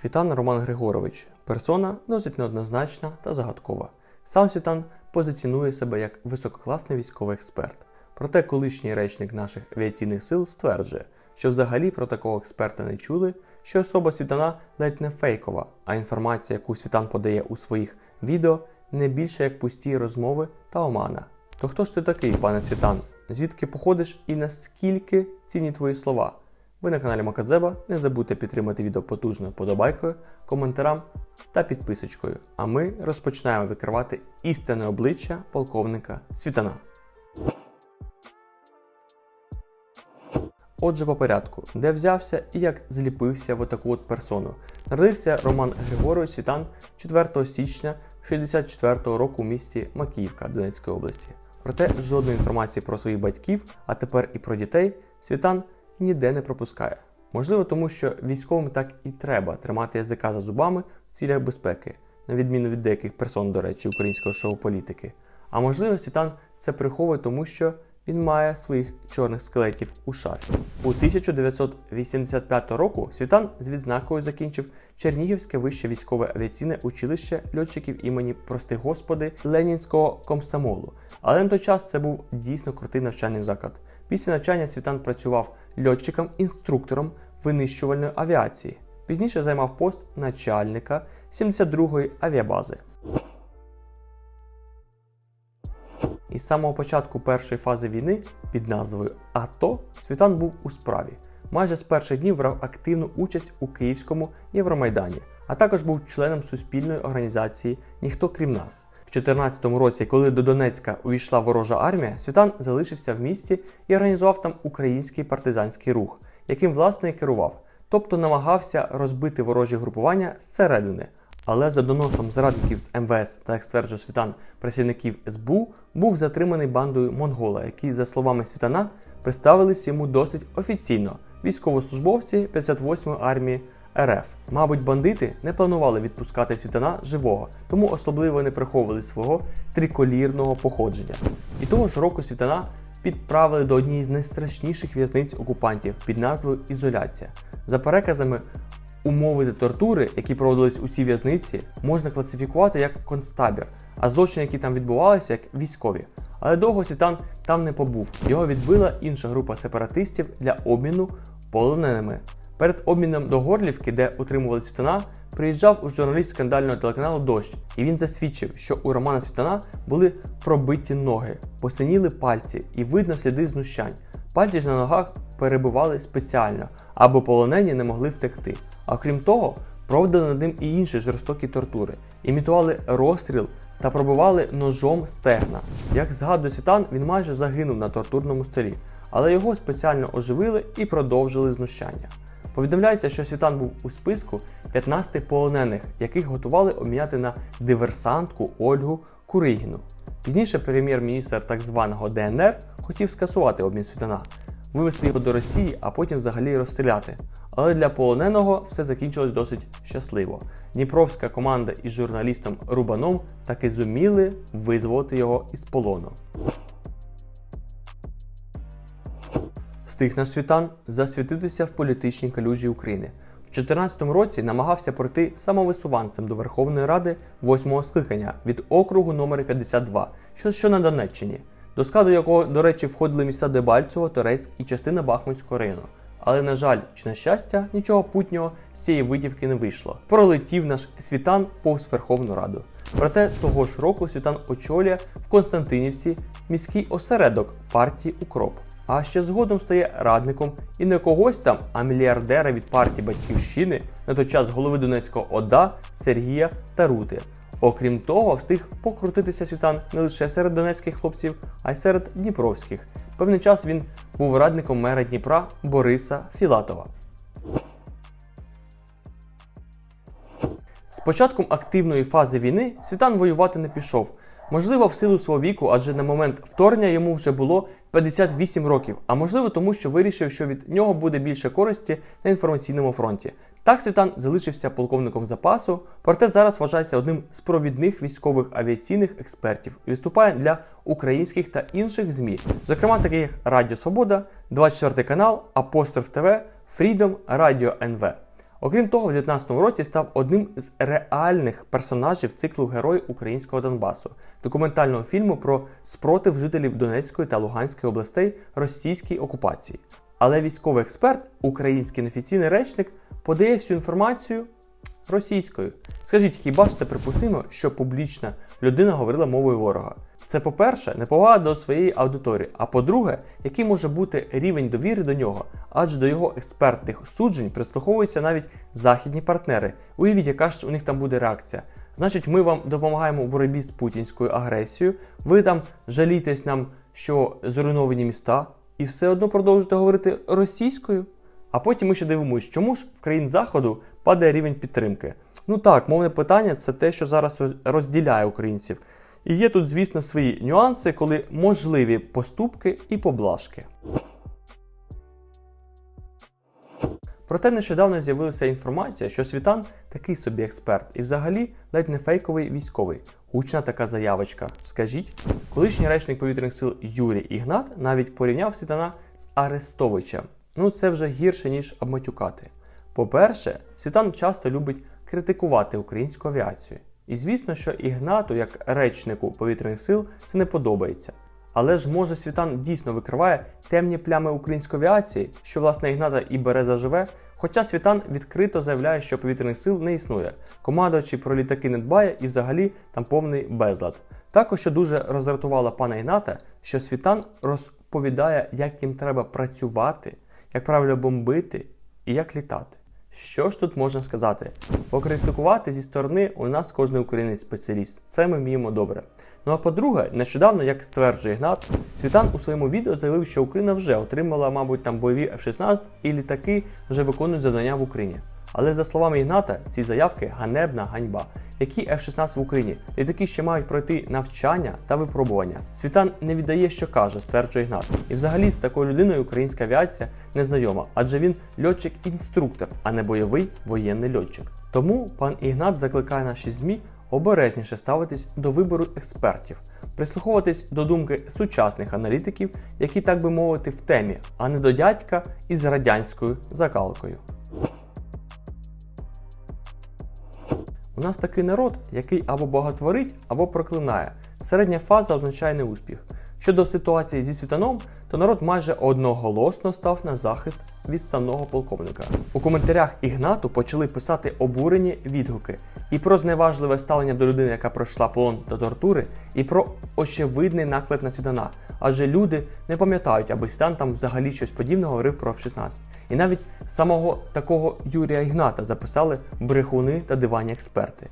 Світан Роман Григорович персона досить неоднозначна та загадкова. Сам Світан позиціонує себе як висококласний військовий експерт. Проте колишній речник наших авіаційних сил стверджує, що взагалі про такого експерта не чули, що особа Світана навіть не фейкова, а інформація, яку Світан подає у своїх відео, не більше як пусті розмови та омана. То хто ж ти такий, пане Світан? Звідки походиш і наскільки цінні твої слова? Ви на каналі Макадзеба. Не забудьте підтримати відео потужною подобайкою, коментарем та підписочкою. А ми розпочинаємо викривати істинне обличчя полковника Світана. Отже, по порядку, де взявся і як зліпився в таку от персону. Народився Роман Григорович Світан 4 січня 64-го року у місті Макіївка Донецької області. Проте жодної інформації про своїх батьків, а тепер і про дітей, Світан ніде не пропускає. Можливо, тому що військовим так і треба тримати язика за зубами в цілях безпеки, на відміну від деяких персон, до речі, українського шоу-політики. А можливо, Світан це приховує, тому що він має своїх чорних скелетів у шафі. У 1985 року Світан з відзнакою закінчив Чернігівське вище військове авіаційне училище льотчиків імені, прости господи, Ленінського комсомолу. Але на той час це був дійсно крутий навчальний заклад. Після навчання Світан працював льотчиком-інструктором винищувальної авіації. Пізніше займав пост начальника 72-ї авіабази. Із самого початку першої фази війни під назвою АТО Світан був у справі. Майже з перших днів брав активну участь у Київському Євромайдані, а також був членом суспільної організації Ніхто крім нас. В 2014 році, коли до Донецька увійшла ворожа армія, Світан залишився в місті і організував там український партизанський рух, яким власне і керував, тобто намагався розбити ворожі групування зсередини. Але за доносом зрадників з МВС та як стверджує Світан працівників СБУ був затриманий бандою Монгола, які, за словами Світана, представились йому досить офіційно військовослужбовці 58-ї армії РФ. Мабуть, бандити не планували відпускати Світана живого, тому особливо не приховували свого триколірного походження. І того ж року Світана підправили до однієї з найстрашніших в'язниць окупантів під назвою Ізоляція. За переказами Умови та тортури, які проводились у цій в'язниці, можна класифікувати як концтабір, а злочини, які там відбувалися, як військові. Але довго Світан там не побув. Його відбила інша група сепаратистів для обміну полоненими. Перед обміном до Горлівки, де утримували Світана, приїжджав у журналіст скандального телеканалу Дощ, і він засвідчив, що у Романа Світана були пробиті ноги, посиніли пальці і видно сліди знущань. Пальці ж на ногах перебували спеціально, аби полонені не могли втекти. А крім того, проводили над ним і інші жорстокі тортури, імітували розстріл та пробивали ножом стегна. Як згадує Світан, він майже загинув на тортурному столі, але його спеціально оживили і продовжили знущання. Повідомляється, що Світан був у списку 15 полонених, яких готували обміняти на диверсантку Ольгу Куригіну. Пізніше прем'єр-міністр так званого ДНР хотів скасувати обмін Світана, вивезти його до Росії, а потім взагалі розстріляти. Але для полоненого все закінчилось досить щасливо. Дніпровська команда із журналістом Рубаном таки зуміли визволити його із полону. Встиг наш світан засвітитися в політичній калюжі України. В 2014 році намагався пройти самовисуванцем до Верховної Ради 8-го скликання від округу номер 52, що, що на Донеччині, до складу якого, до речі, входили міста Дебальцево, Торецьк і частина Бахмутського району. Але, на жаль, чи на щастя, нічого путнього з цієї витівки не вийшло. Пролетів наш світан повз Верховну Раду. Проте того ж року світан очолює в Константинівці міський осередок партії Укроп. А ще згодом стає радником і не когось там, а мільярдера від партії Батьківщини на той час голови Донецького ОДА Сергія Тарути. Окрім того, встиг покрутитися світан не лише серед донецьких хлопців, а й серед дніпровських. Певний час він був радником мера Дніпра Бориса Філатова. З початком активної фази війни Світан воювати не пішов. Можливо, в силу свого віку, адже на момент вторгнення йому вже було 58 років, а можливо, тому що вирішив, що від нього буде більше користі на інформаційному фронті. Так Світан залишився полковником запасу, проте зараз вважається одним з провідних військових авіаційних експертів і виступає для українських та інших ЗМІ, зокрема таких як Радіо Свобода, 24 канал, Апостроф ТВ, Freedom, Радіо НВ. Окрім того, в 19-му році став одним з реальних персонажів циклу Герої українського Донбасу, документального фільму про спротив жителів Донецької та Луганської областей російській окупації. Але військовий експерт, український неофіційний речник, подає всю інформацію російською. Скажіть, хіба ж це припустимо, що публічна людина говорила мовою ворога? Це, по-перше, неповага до своєї аудиторії. А по-друге, який може бути рівень довіри до нього, адже до його експертних суджень прислуховуються навіть західні партнери. Уявіть, яка ж у них там буде реакція. Значить, ми вам допомагаємо у боротьбі з путінською агресією, ви там жалітесь нам, що зруйновані міста, і все одно продовжуєте говорити російською. А потім ми ще дивимося, чому ж в країн Заходу падає рівень підтримки. Ну так, мовне питання це те, що зараз розділяє українців. І є тут, звісно, свої нюанси, коли можливі поступки і поблажки. Проте нещодавно з'явилася інформація, що Світан такий собі експерт і взагалі ледь не фейковий військовий. Гучна така заявочка. Скажіть, колишній речник повітряних сил Юрій Ігнат навіть порівняв Світана з Арестовичем. Ну це вже гірше, ніж обматюкати. По-перше, Світан часто любить критикувати українську авіацію. І звісно, що Ігнату, як речнику повітряних сил, це не подобається. Але ж може Світан дійсно викриває темні плями української авіації, що власне Ігната і бере заживе. Хоча Світан відкрито заявляє, що повітряних сил не існує, командувачі про літаки не дбає і взагалі там повний безлад. Також що дуже роздратувало пана Ігната, що Світан розповідає, як їм треба працювати, як правильно бомбити і як літати. Що ж тут можна сказати? Покритикувати зі сторони у нас кожен українець спеціаліст. Це ми вміємо добре. Ну а по-друге, нещодавно, як стверджує Гнат, Світан у своєму відео заявив, що Україна вже отримала, мабуть, там бойові F-16 і літаки вже виконують завдання в Україні. Але за словами Ігната, ці заявки ганебна ганьба. Які F-16 в Україні? Літаки ще мають пройти навчання та випробування. Світан не віддає, що каже, стверджує Ігнат. І взагалі з такою людиною українська авіація не знайома, адже він льотчик-інструктор, а не бойовий воєнний льотчик. Тому пан Ігнат закликає наші ЗМІ обережніше ставитись до вибору експертів, прислуховуватись до думки сучасних аналітиків, які, так би мовити, в темі, а не до дядька із радянською закалкою. У нас такий народ, який або боготворить, або проклинає. Середня фаза означає неуспіх. Щодо ситуації зі світаном, то народ майже одноголосно став на захист відставного полковника. У коментарях Ігнату почали писати обурені відгуки і про зневажливе ставлення до людини, яка пройшла полон до тортури, і про очевидний наклеп на світана. Адже люди не пам'ятають, аби Світан там взагалі щось подібне говорив про F-16. І навіть самого такого Юрія Ігната записали брехуни та дивані експерти.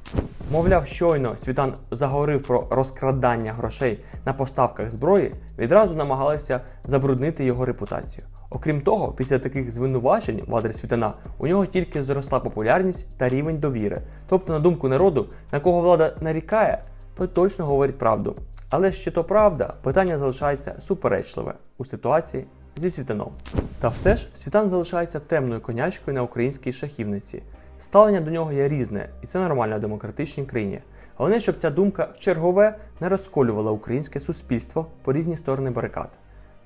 Мовляв, щойно Світан заговорив про розкрадання грошей на поставках зброї, відразу намагалися забруднити його репутацію. Окрім того, після таких звинувачень в адрес Світана у нього тільки зросла популярність та рівень довіри. Тобто, на думку народу, на кого влада нарікає, той точно говорить правду. Але чи то правда, питання залишається суперечливе у ситуації зі світаном. Та все ж світан залишається темною конячкою на українській шахівниці. Ставлення до нього є різне, і це нормально в демократичній країні. Головне, щоб ця думка в чергове не розколювала українське суспільство по різні сторони барикад.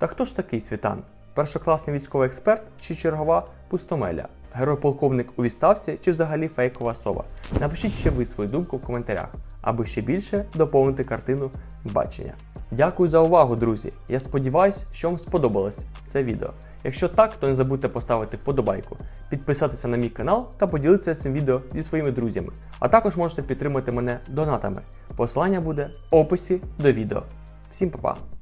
Та хто ж такий світан? Першокласний військовий експерт чи чергова пустомеля? Герой-полковник у відставці чи взагалі фейкова сова? Напишіть ще ви свою думку в коментарях, аби ще більше доповнити картину бачення. Дякую за увагу, друзі! Я сподіваюся, що вам сподобалось це відео. Якщо так, то не забудьте поставити вподобайку, підписатися на мій канал та поділитися цим відео зі своїми друзями. А також можете підтримати мене донатами. Посилання буде в описі до відео. Всім па-па!